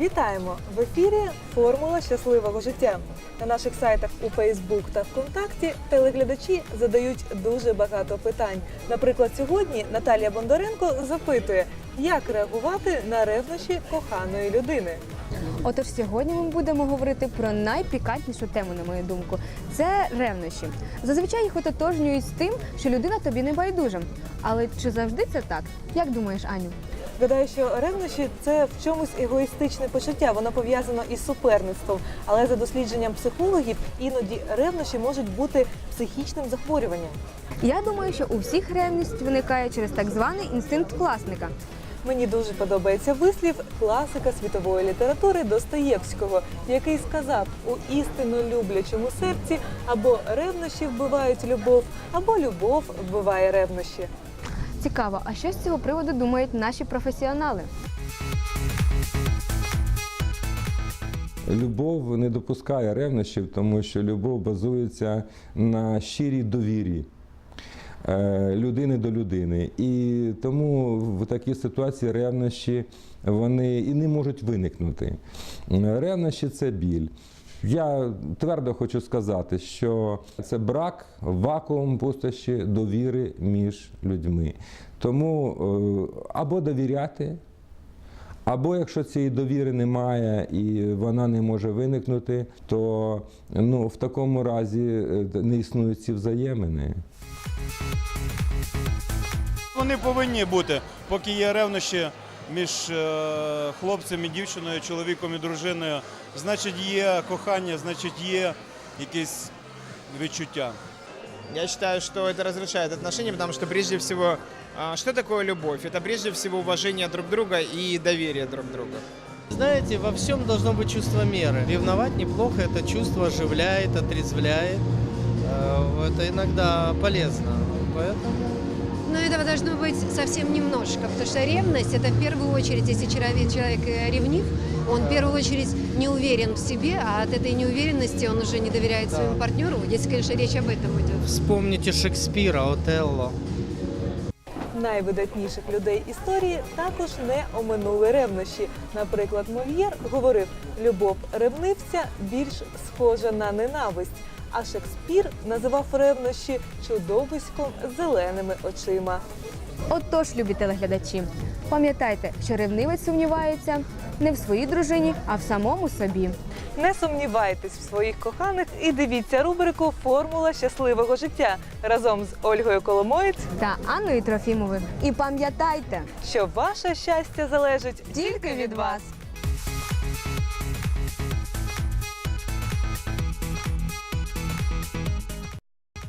Вітаємо в ефірі Формула щасливого життя. На наших сайтах у Фейсбук та ВКонтакті телеглядачі задають дуже багато питань. Наприклад, сьогодні Наталія Бондаренко запитує, як реагувати на ревнощі коханої людини. Отож, сьогодні ми будемо говорити про найпікантнішу тему, на мою думку. Це ревнощі. Зазвичай їх ототожнюють з тим, що людина тобі не байдужа. Але чи завжди це так? Як думаєш, Аню? Гадаю, що ревнощі це в чомусь егоїстичне почуття. Воно пов'язано із суперництвом. Але за дослідженням психологів, іноді ревнощі можуть бути психічним захворюванням. Я думаю, що у всіх ревність виникає через так званий інстинкт власника. Мені дуже подобається вислів класика світової літератури Достоєвського, який сказав: у істинно люблячому серці або ревнощі вбивають любов, або любов вбиває ревнощі. Цікаво, а що з цього приводу думають наші професіонали? Любов не допускає ревнощів, тому що любов базується на щирій довірі е, людини до людини. І тому в такій ситуації ревнощі вони і не можуть виникнути. Ревнощі це біль. Я твердо хочу сказати, що це брак, вакуум пустощі довіри між людьми. Тому е, або довіряти, або якщо цієї довіри немає і вона не може виникнути, то ну, в такому разі е, не існують ці взаємини. Вони повинні бути, поки є ревнощі між е, хлопцем і дівчиною, чоловіком і дружиною. Значить, є кохання, значить, є якісь відчуття. Я считаю, что это разрушает отношения, потому что прежде всего, а, что такое любовь? Это прежде всего уважение друг друга и доверие друг к другу. Знаете, во всем должно быть чувство меры. Ревновать неплохо, это чувство оживляет, отрезвляет. Э, Это иногда полезно. Поэтому Но этого должно быть совсем немножко, потому что ревность это в первую очередь, если человек, человек э, ревнив, он в первую очередь не уверен в себе, а от этой неуверенности он уже не доверяет Да. своему партнеру, если, конечно, речь об этом идет. вспомните Шекспира, Отелло. Найвидатніших людей історії також не оминули ревнощі. Наприклад, Мольєр говорив: любов ревнивця більш схожа на ненависть. А Шекспір називав ревнощі чудовиськом з зеленими очима. Отож, любі телеглядачі, пам'ятайте, що ревнивець сумнівається не в своїй дружині, а в самому собі. Не сумнівайтесь в своїх коханих і дивіться рубрику Формула щасливого життя разом з Ольгою Коломоєць, Та Анною Трофімовою. І пам'ятайте, що ваше щастя залежить тільки від вас.